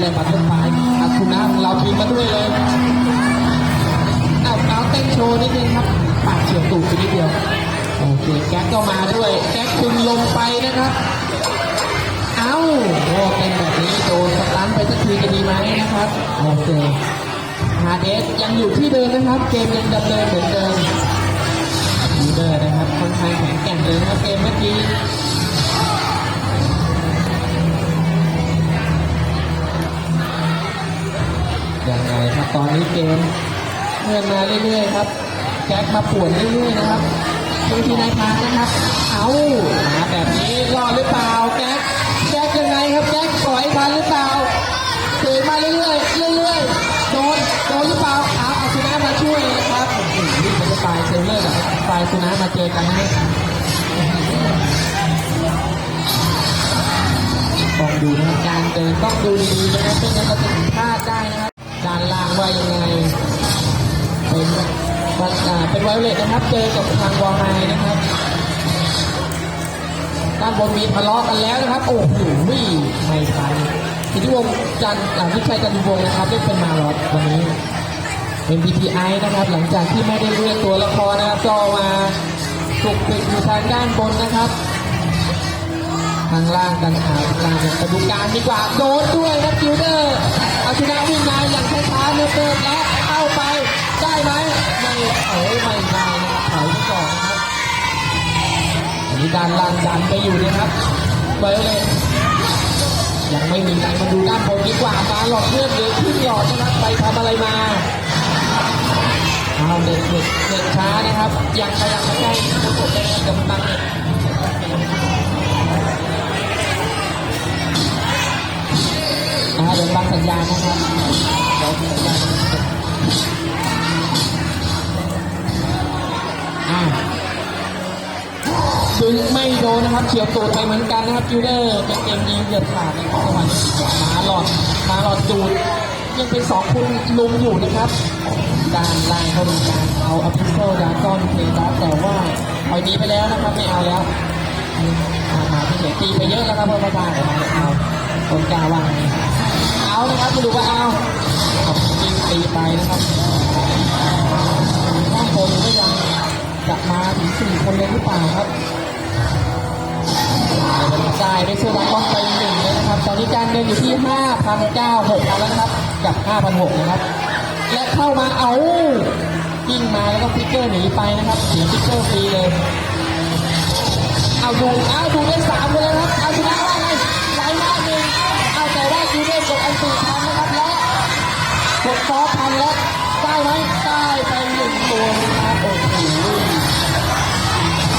เลยบัตเตอร์ไฟอาคุณน้าของเราทีมมาด้วยเลยเอาเอาเต้นโชว์นิดนึงครับปากเฉียวตูดไปนิดเดียวโอเคแก๊กก็มาด้วยแก๊กดึงลงไปนะครับ เอ้าโอ้เป็นแบบนี้โดนสตันไปสักทีจะดีไหมนะครับโอเคฮาเดสยังอยู่ที่เดิมนะครับ เกมยังดำเนินเหมือนเดิมยูเดอร์นะครับค่อนข้างแข็งแกร่งเลยนะครับเกมเมื่อกี้ ตอนนี้เกมเลื่อนมาเรื่อยๆครับแจ็คมาป่วนเรื่อยๆนะครับดูทีนายพานนะครับ เอามาแบบนี้รอดหรือเปล่าแจ็คแจ็คยังไงครับแจ็คปล่อยทันหรือเปล่าเตะมาเรื่อยๆเรื่อยๆโดนโดนหรือเปล่าเอาเอาสุนัขมาช่วยนะครับนี่เป็นปลายเซเลอร์กับปลายสุนัขมาเจอกันนะต้องดูนะการเดินต้องดูดีๆนะครับไม่งั้นเราจะผิดพลาดได้นะครับ ว่ายังไงเป็นวันอ่าเป็นไวโอเลตนะครับ เจอกับทางวอลไฮนะครับด้านบนมีทะเลาะกันแล้วนะครับ โอ้โหไม่ทันสิทธิวงจันทร์อ่าวิชัยจันทร์วงนะครับได้เป็นมาลอดวันนี้ MPTI นะครับ หลังจากที่ไม่ได้เรียกตัวละครนะครับก็มาถูกปิดอยู่ทางด้านบนนะครับทางล่างกันขาทางล่างกันกระดูกการดีกว่าโดนด้วยนะคิวเดอร์ อาชนะวิ่งมาอย่างช้าๆเนิบๆและเข้าไปได้ไหมไม่เอ้ยไม่ได้นะครับถอยไปก่อนนะครับอันนี้ด้านล่างดันไปอยู่นะครับไวโอเลตยังไม่มีใครมาดูด้านบนดีกว่ามาหลอดเลือดเหลือขึ้นหลอดนะครับไปทำอะไรมาเอาเด็กเด็กเด็กช้านะครับยังขยับมาใกล้ประกบได้ ฉียวตูดไปเหมือนกันนะครับยูเดอร์เป็นเกมยิงเกือบขาดในจังหวะนี้มาหลอดมาหลอดจูดยังเป็นสองคนลุมอยู่นะครับด้านล่างเขามีการเอาอพิโซดาก้อนเพลดัสแต่ว่าถอยหนีไปแล้วนะครับไม่เอาแล้วมาที่เหลือตีไปเยอะแล้วครับเพราะว่าบ้านของเราเอาคนกล้าว่างเอานะครับมาดูว่าเอายิงตีไปนะครับข้างบนก็ยังจะมาถึงสี่คนเลยหรือเปล่าครับ จ่ายไปเซอร์ไวก้อนไปหนึ่งเลยนะครับ ตอนนี้การเงินอยู่ที่ห้าพันเก้าหกแล้วนะครับ กับห้าพันหกนะครับ และเข้ามาเอายิงมาแล้วก็พิกเกอร์หนีไปนะครับเสียพิกเกอร์ฟรีเลย เอาดูเอาดูได้สามคนเลยครับ เอาชนะว่าไงไหลมาหนึ่งเอาแต่ว่าจูเล่นกดอันตีทันนะครับและกดซอฟทันแล้วได้ไหมได้ไปหนึ่งตัวนะครับโอ้โห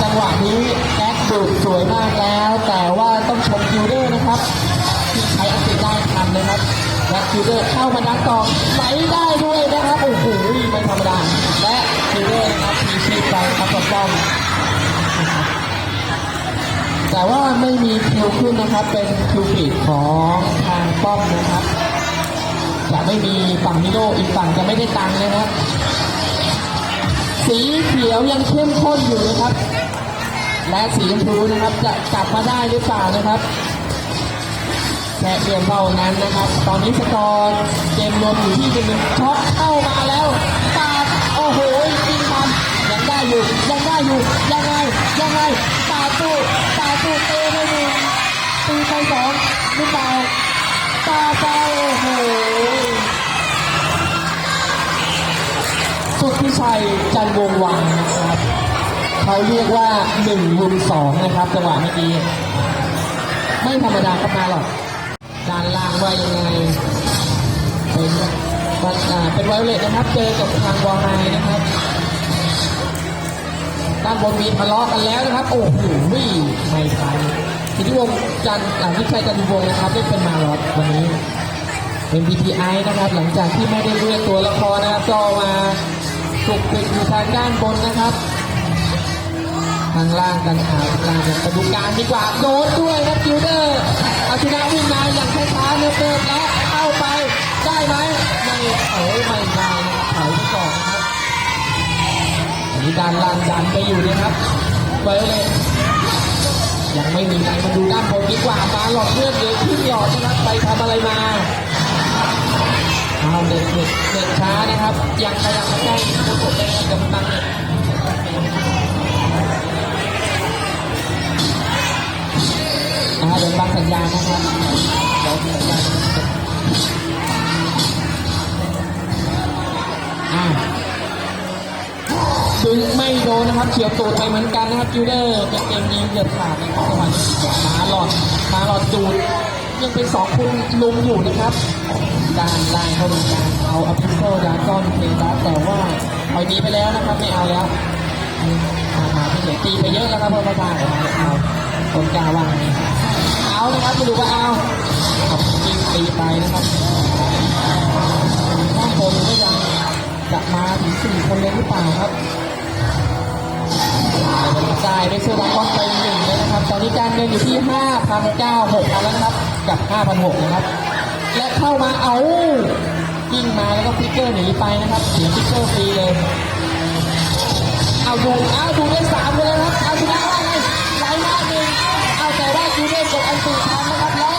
จังหวะนี้ แบ็คดูดสวยมากแล้ว แต่ว่าต้องชมคิวเดอร์นะครับที่ใช้อันตีได้ทันนะครับและคิวเดอร์เข้ามาดักต่อไหลได้ด้วยนะครับโอ้โหไม่ธรรมดาและคิวเดอร์นะครับมีชีพไปครับกับป้อมแต่ว่าไม่มีคิวขึ้นนะครับเป็นคิวปิดของทางป้อมนะครับจะไม่มีฝั่งมิโดอีกฝั่งจะไม่ได้ตังค์นะครับ สีเขียวยังเข้มข้นอยู่นะครับ และสีชมพูนะครับจะกลับมาได้หรือเปล่านะครับแค่เพียงเท่านั้นนะครับ ตอนนี้สกอร์เกมรวมอยู่ที่หนึ่งช็อตเข้ามาแล้วปาดโอ้โหยิงทันยังได้อยู่ยังได้อยู่ยังไงยังไงปาดตู้ปาดตู้เตะไปหนึ่งตีไปสองหรือเปล่าปาไปโอ้โหสุดพิชัยจันวงวังนะ เขาเรียกว่าหนึ่งรุมสองนะครับจังหวะเมื่อกี้ไม่ธรรมดาครับมาหรอกด้านล่างว่ายังไงเป็นเป็นไวโอเลตนะครับ เจอกับทางวอลไฮนะครับด้านบนมีทะเลาะกันแล้วนะครับ โอ้โหไม่ทันสิทธิวงจันทร์อ่าวิชัยจันทร์วงนะครับได้เป็นมาลอดวันนี้ MPTI นะครับ หลังจากที่ไม่ได้เรียกตัวละครนะครับก็มาถูกปิดอยู่ทางด้านบนนะครับ ทางล่างกันขาทางล่างกระดูกการดีกว่าโดนด้วยนะคิวเดอร์เอาชนะวิ่งมาอย่างช้าๆเนิบๆและเข้าไปได้ไหมไม่เอ้ยไม่ได้นะครับถอยไปก่อนนะครับอันนี้ด้านล่างดันไปอยู่นะครับไวโอเลตยังไม่มีใครมาดูด้านบนดีกว่ามาหลอดเลือดเหลยขึ้นหลอดนะครับไปทำอะไรมาเอาเด็กเด็กเด็กช้านะครับ ยังขยับมาใกล้ประกบได้กับตัง เนี่ยอ่าเดินบังสัญญาณนะครับเดี๋ยวสัญญาณดึงไม่โดนนะครับเฉียวตูดไปเหมือนกันนะครับจิวเดอร์เป็นเกมยิงเกือบขาดในรับจังหวะนี้มาหลอดมาหลอดจูดยังเป็นสองคนลุมอยู่นะครับด้านล่างเขาดูการเอาอพิโซดาก้อนเพลย์ดัสแต่ว่าเอาดีไปแล้วนะครับไม่เอาแล้วมาที่เหลือตีไปเยอะแล้วครับเพื่อนบ้านเอาคนกล้าว่างไง เอานะครับมาดูว่าเอาตีไปนะครับข้างบนก็ยังจะมาถึงสี่คนเลยหรือเปล่าครับจ่ายไปเซอร์ดักอนไปหนึ่งเลยนะครับ ตอนนี้การเงินอยู่ที่ห้าพันเก้าหกพันแล้วนะครับ กับห้าพันหกนะครับ และเข้ามาเอาวิ่งมาแล้วก็ฟิกเกอร์หนีไปนะครับ เสียฟิกเกอร์ฟรีเลย เอาดูเอาดูได้สามเลย กดอันตีทันนะครับแล้ว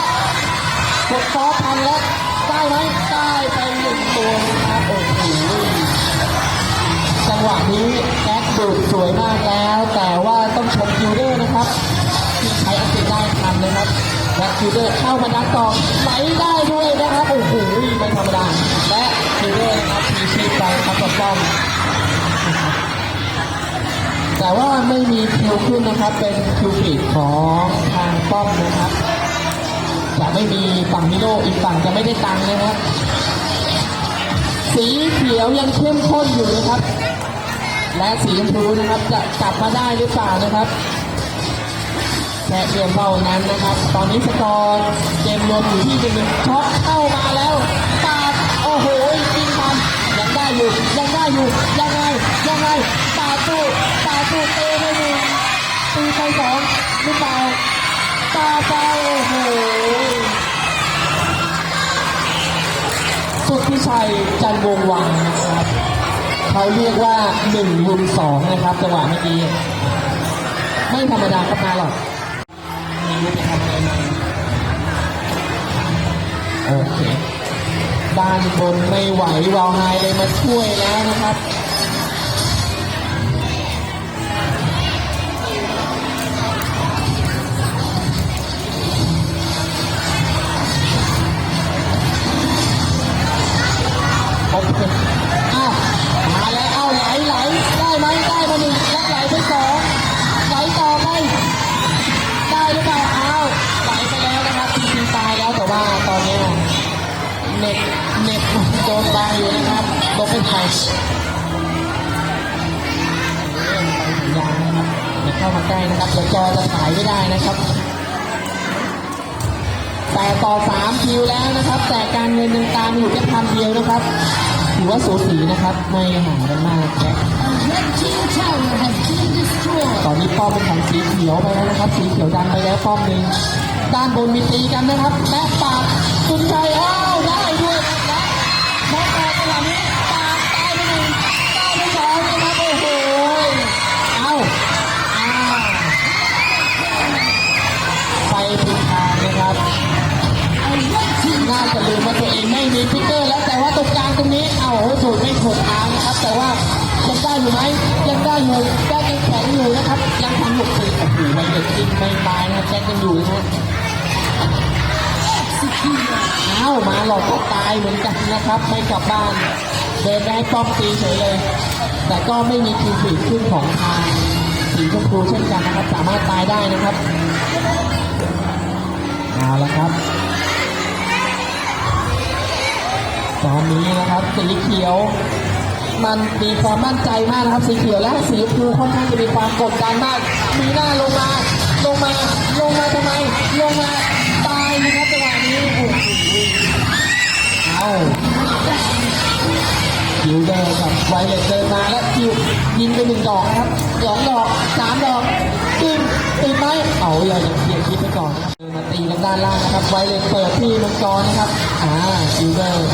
กดฟอสทันแล้วได้ไหมได้ไปหนึ่งตัวนะครับโอ้โหจังหวะนี้แก๊กดูดสวยมากแล้ว แต่ว่าต้องชมคิวเดอร์นะครับที่ใช้อันติได้ทันนะครับและคิวเดอร์เข้ามาดักต่อไหลได้ด้วยนะครับโอ้โหไม่ธรรมดาและคิวเดอร์นะครับทีชีพไปครับกับป้อมแต่ว่าไม่มีคิวขึ้นนะครับ เป็นคิวปิดของทาง ไม่มีฝั่งมิโลอีกฝั่งจะไม่ได้ตังค์นะครับ สีเขียวยังเข้มข้นอยู่นะครับ และสีชมพูนะครับจะกลับมาได้หรือเปล่านะครับแค่เพียงเท่านั้นนะครับ ตอนนี้สกอร์เกมรวมอยู่ที่หนึ่งช็อตเข้ามาแล้วปาดโอ้โหยิงทันยังได้อยู่ยังได้อยู่ยังไงยังไงปาดตู้ปาดตู้เตะไปหนึ่งตีไปสองหรือเปล่าปาดไปโอ้โห สุดที่ชัยจันวงวังนะครับ เขาเรียกว่าหนึ่งลุมสองนะครับจังหวะเมื่อกี้ไม่ธรรมดาครับมาหรอกมีรู้ไปทำอะไรมาโอเคด้านบนไม่ไหววาวไฮเลยมาช่วยแล้วนะครับ เข้ามาใกล้นะครับเดี๋ยวจอจะถ่ายไม่ได้นะครับ แต่ต่อสามคิวแล้วนะครับ แต่การเงินยังตามอยู่แค่พันเดียวนะครับถือว่าสูสีนะครับไม่ห่างกันมากแจ็คตอนนี้ป้อมเป็นของสีเขียวไปแล้วนะครับ สีเขียวดันไปแล้วป้อมหนึ่งด้านบนมีตีกันนะครับแม่ปาดคุณชัยอ้าวได้ด้วย ยังอยู่นะ executed. อ้ามาหลอกก็ตายเหมือนกันนะครับ ไม่กลับบ้าน เดินไปให้ป้อมตีเฉยเลย แต่ก็ไม่มีคิวฟีดขึ้นของทางสีชมพูเช่นกันนะครับ สามารถตายได้นะครับเอาละครับตอนนี้นะครับสีเขียว มันมีความมั่นใจมากนะครับสีเขียวและสีชมพูค่อนข้างจะมีความกดดันมาก มีหน้าลงมาลงมา งมาทำไมลงมาตายนะครับจังหวะนี้โอ้โหเอาคิวเดอร์กับไวเลตเดินมาแล้วคิวยิงไปหนึ่งดอกนะครับสองดอกสามดอกติดติดไหมเอาอย่าอย่าอย่าคิดไปก่อนนะครับเดินมาตีกันด้านล่างนะครับไวเลตเปิดที่มังกรนะครับอ่าคิวเดอร์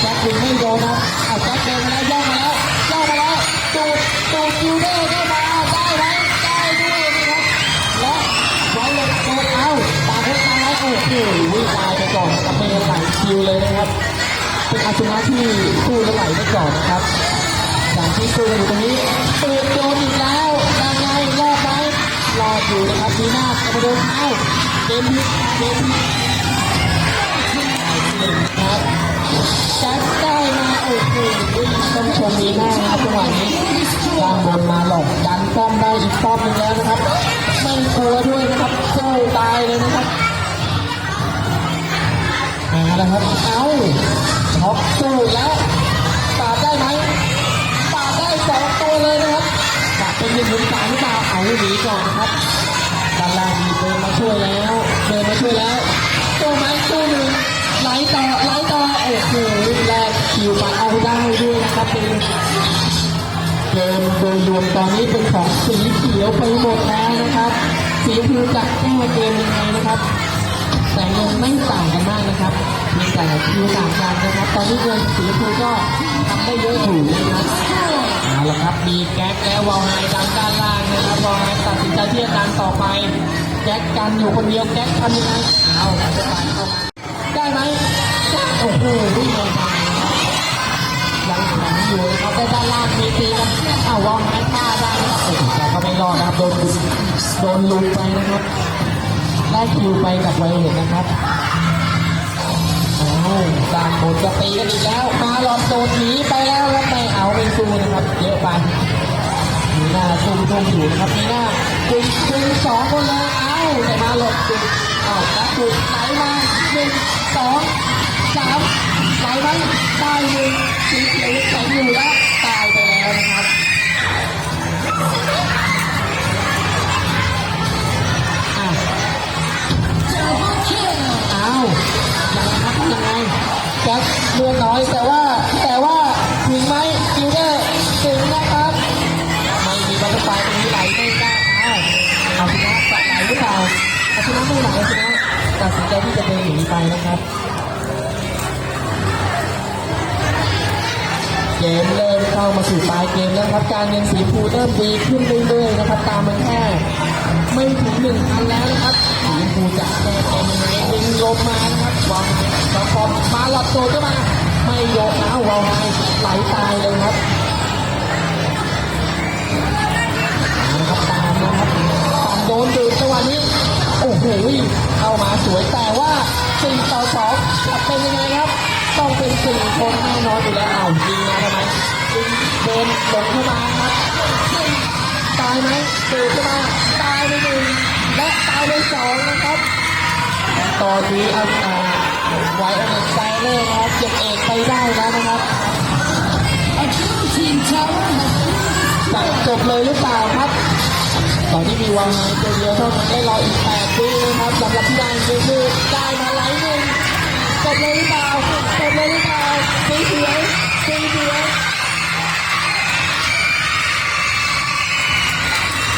แจ็คยิงไม่โดนนะครับเอาแจ็คเดินมาแล้วย่องมาแล้วย่องมาแล้วตูดตูดคิวได้ คิวเลยนะครับ เป็นอาชุนะที่สู้แล้วไหลไม่ก่อนนะครับอย่างที่สู้กันอยู่ตรงนี้ปืนโดนอีกแล้วยังไงรอดไหมรอดอยู่นะครับดีมากระโดดเท้าเกมพิเกมครับแจ็คได้มาโอ้โหต้องชมดีมากครับจังหวะนี้ล่างบนมาหลอกดันป้อมได้อีกป้อมหนึงแล้วนะครับไม่กลัวด้วยนะครับสู้ตายเลยนะครับ แล้วครับ เอาท็อปสู้แล้วปาดได้ไหมปาดได้สองตัวเลยนะครับปาดเป็นหนึ่งหนึ่งสามหรือเปล่าเอาหนีก่อนนะครับด้านล่างมีเดินมาช่วยแล้วเดินมาช่วยแล้วตัวไม้ตัวหนึ่งไหลต่อไหลต่อโอ้โหแลกคิวมาเอาได้ด้วยนะครับเป็นเกมโดยรวมตอนนี้เป็นของสีเขียวไปหมดแล้วนะครับ สีชมพูจะแก้เกมยังไงนะครับ แต่เงินไม่ต่างกันมากนะครับมีแต่คิวต่างกันนะครับ ตอนนี้เงินสีชมพูก็ทำได้เยอะอยู่นะครับเอาละครับ มีแก๊กแล้ววอลไฮดันด้านล่างนะครับวอลไฮตัดสินใจที่จะดันต่อไปแก๊กกันอยู่คนเดียวแก๊กทำยังไงเอาจะไปเข้ามได้ไหมโอ้โหวิ่งเลยครับยังแข็งอยู่นะครับได้ด้านล่างมีตีกันเอาวอลไฮฆ่าได้นะครับแต่ก็ไม่รอดนะครับโดนโดนลุมไปนะครับ ได้คิวไปกับไวเลตนะครับอ้าวด้านบนจะตีกันอีกแล้ว มาหลอดโดนหนีไปแล้วแล้วไม่เอาไม่สู้นะครับเยอะไปมีหน้าซุ่มซุ่มอยู่นะครับมีหน้าดึงดึงสองคนเลยเอ้าแต่มาหลบดึงเอ้าแล้วดึงไหลมาหนึ่งสองสามไหลไหมตายหนึ่งสีเขียวแข็งอยู่แล้วตายไปแล้วนะครับ อ้าวยังไงครับยังไงแจ็คเลือดน้อยแต่ว่าแต่ว่าถึงไหมคิวเดอร์ถึงนะครับ ไม่มีบอร์ไฟตรงนี้ไหลไม่ได้อ้าวเอาชนะจะไหลหรือเปล่าเอาชนะไม่ไหลชนะตัดสินใจที่จะเดินหนีไปนะครับเกมเริ่มเข้ามาสู่ปลายเกมแล้วครับ การเงินสีชมพูเริ่มดีขึ้นเรื่อยๆนะครับ ตามมันแค่ไม่ถึงหนึ่งพันแล้วนะครับสีชมพูจะ มาหลับตัวก็มา ไม่ยกนะวางไงไหลตายเลยครับเอาละครับตามนะครับตามโดนดูดจังหวะนี้ โอ้โหเข้ามาสวยแต่ว่าสี่ต่อสองจะเป็นยังไงครับ ต้องเป็นสี่คนแน่นอนอยู่แล้วเอายิงมาทำไมเดินหลงเข้ามาครับตายไหมเดินเข้ามาตายไปหนึ่งและตายไปสองนะครับตอนนี้อาอ่า ไว้อันใจเลยนะครับเก็บเอกไปได้แล้วนะครับ A blue team tower has been จะจบเลยหรือเปล่าครับ ตอนที่มีวางตัวเดียวเท่านั้นได้รออีกแปดวินะครับสำหรับที่ได้คือได้มาไลท์หนึ่งจบเลยหรือเปล่าจบเลยหรือเปล่าสีเขียวสีเขียว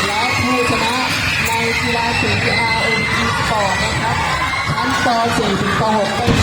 และผู้ชนะในกีฬาสี RME Sport นะครับชั้นป .4 ถึง ป .6 เป็น